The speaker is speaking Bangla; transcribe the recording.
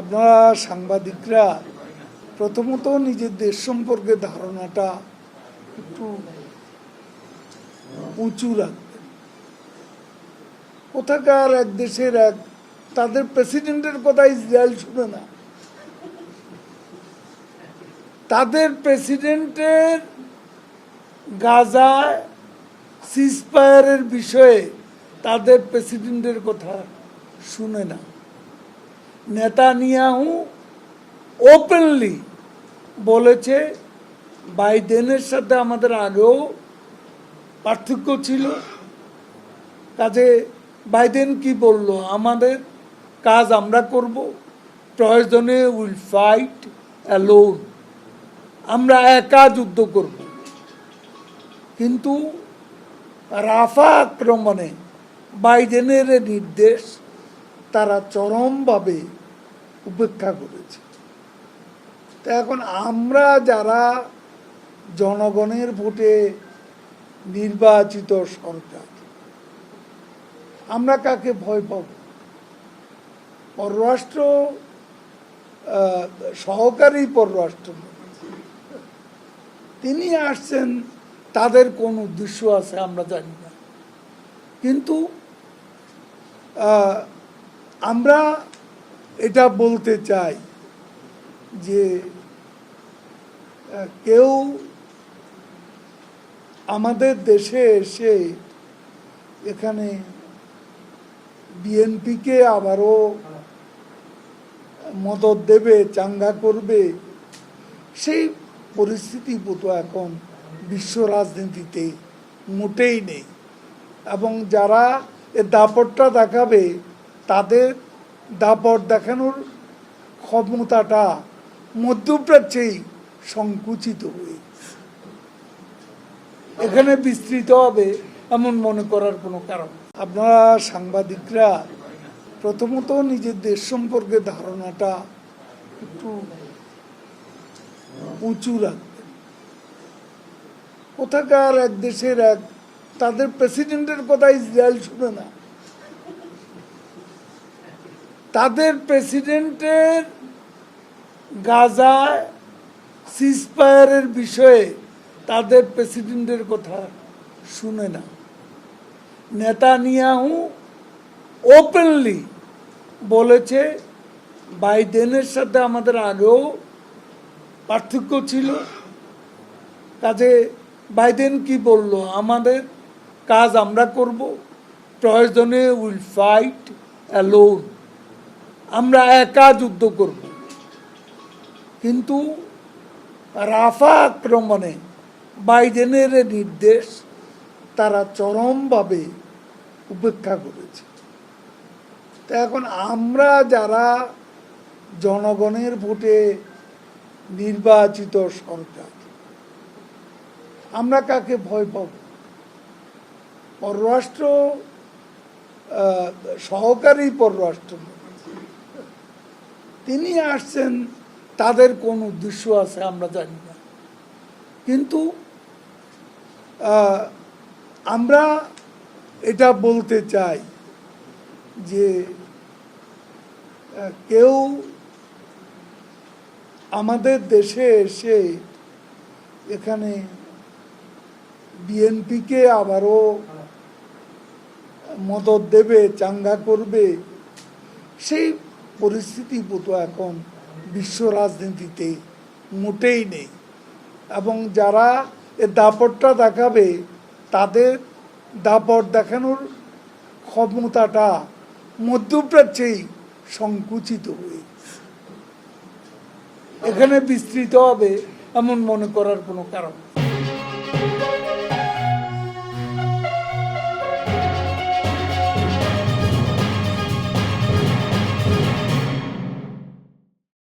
আপনারা সাংবাদিকরা প্রথমত নিজের দেশ সম্পর্কে ধারণাটা একটু উঁচু রাখবেন। কোথাকার এক দেশের এক, তাদের প্রেসিডেন্টের কথা ইসরায়েল শুনে না। তাদের প্রেসিডেন্টের গাজায় সিজফায়ারের বিষয়ে তাদের প্রেসিডেন্টের কথা শুনে না। নেতানিয়াহু ওপেনলি বলেছে, বাইডেনের সাথে আমাদের আগেও পার্থক্য ছিল। কাজে বাইডেন কি বলল, আমাদের কাজ আমরা করব, প্রয়োজনে উইল ফাইট অ্যালোন। আমরা একা যুদ্ধ করব। কিন্তু রাফা আক্রমণে বাইডেনের নির্দেশ তারা চরমভাবে উপেক্ষা করেছে। তো এখন আমরা যারা জনগণের ভোটে নির্বাচিত সরকার আমরা কাকে ভয় পাব? পররাষ্ট্র সহকারী পররাষ্ট্র তিনি আসছেন, তাদের কোন উদ্দেশ্য আছে আমরা জানি না। কিন্তু আমরা এটা বলতে চাই যে কেউ আমাদের দেশে এসে এখানে বিএনপিকে আবারও মদত দেবে, চাঙ্গা করবে, সেই পরিস্থিতি বোধ এখন বিশ্ব রাজনীতিতে মোটেই নেই। এবং যারা এ দাপটটা দেখাবে, তাদের দাপট দেখানোর ক্ষমতাটা মধ্যপ্রাচ্যেই সংকুচিত হয়ে এখানে বিস্তৃত হবে এমন মনে করার কোনো কারণ। আপনারা সাংবাদিকরা প্রথমত নিজের দেশ সম্পর্কে ধারণাটা একটু উঁচু রাখবেন। কোথাকার এক দেশের এক, তাদের প্রেসিডেন্টের কথা ইসরায়েল শুনে না। তাদের প্রেসিডেন্টের গাজায় সিজফায়ারের বিষয়ে তাদের প্রেসিডেন্টের কথা শুনে না। নেতানিয়াহু ওপেনলি বলেছে, বাইডেনের সাথে আমাদের আগেও পার্থক্য ছিল। কাজে বাইডেন কি বলল? আমাদের কাজ আমরা করব, প্রয়োজনে উইল ফাইট অ্যালোন আমরা একা যুদ্ধ করব। কিন্তু রাফা আক্রমণে বাইডেনের নির্দেশ তারা চরমভাবে উপেক্ষা করেছে। তো এখন আমরা যারা জনগণের ভোটে নির্বাচিত সরকার, আমরা কাকে ভয় পাব? পররাষ্ট্র সহকারী পররাষ্ট্রমন্ত্রী তিনি আসছেন, তাদের কোন উদ্দেশ্য আছে আমরা জানি না। কিন্তু আমরা এটা বলতে চাই যে কেউ আমাদের দেশে এসে এখানে বিএনপিকে আবারও মদত দেবে, চাঙ্গা করবে, সেই পরিস্থিতি বোধ এখন বিশ্ব রাজনীতিতে মোটেই নেই এবং যারা এ দাপটটা দেখাবে, তাদের দাপট দেখানোর ক্ষমতাটা মধ্যপ্রাচ্যেই সংকুচিত হয়ে এখানে বিস্তৃত হবে এমন মনে করার কোনো কারণ।